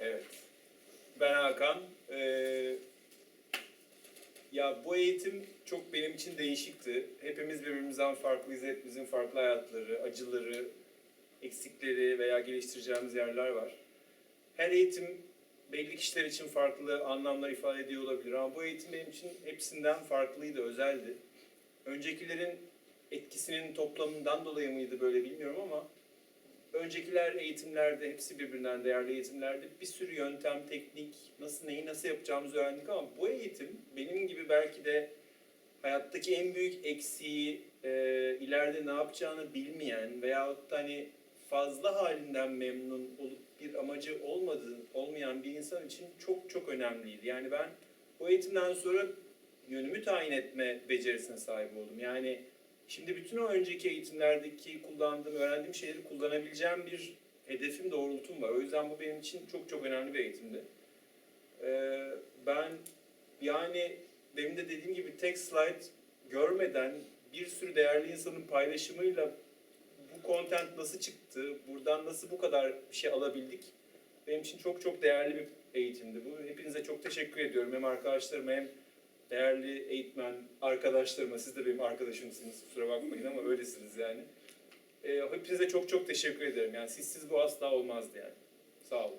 Evet. Ben Hakan. Ee, ya bu eğitim çok benim için değişikti. Hepimiz birbirimizden farklıyız. Hepimizin farklı hayatları, acıları, eksikleri veya geliştireceğimiz yerler var. Her eğitim belli kişiler için farklı anlamlar ifade ediyor olabilir ama bu eğitim benim için hepsinden farklıydı, özeldi. Öncekilerin etkisinin toplamından dolayı mıydı böyle bilmiyorum öncekiler eğitimlerde hepsi birbirinden değerli eğitimlerdi. Bir sürü yöntem, teknik, nasıl neyi nasıl yapacağımızı öğrendik ama bu eğitim benim gibi belki de hayattaki en büyük eksiği e, ileride ne yapacağını bilmeyen veyahut da hani fazla halinden memnun olup bir amacı olmadığı olmayan bir insan için çok çok önemliydi. Yani ben bu eğitimden sonra yönümü tayin etme becerisine sahip oldum. Yani Şimdi bütün o önceki eğitimlerdeki kullandığım, öğrendiğim şeyleri kullanabileceğim bir hedefim, doğrultum var. O yüzden bu benim için çok çok önemli bir eğitimdi. Ee, ben yani demin de dediğim gibi tek slide görmeden bir sürü değerli insanın paylaşımıyla bu content nasıl çıktı, buradan nasıl bu kadar bir şey alabildik benim için çok çok değerli bir eğitimdi bu. Hepinize çok teşekkür ediyorum. Hem arkadaşlarıma hem değerli eğitmen arkadaşlarıma, siz de benim arkadaşımsınız kusura bakmayın ama öylesiniz yani. Ee, hepinize çok çok teşekkür ederim. Yani sizsiz bu asla olmazdı yani. Sağ olun.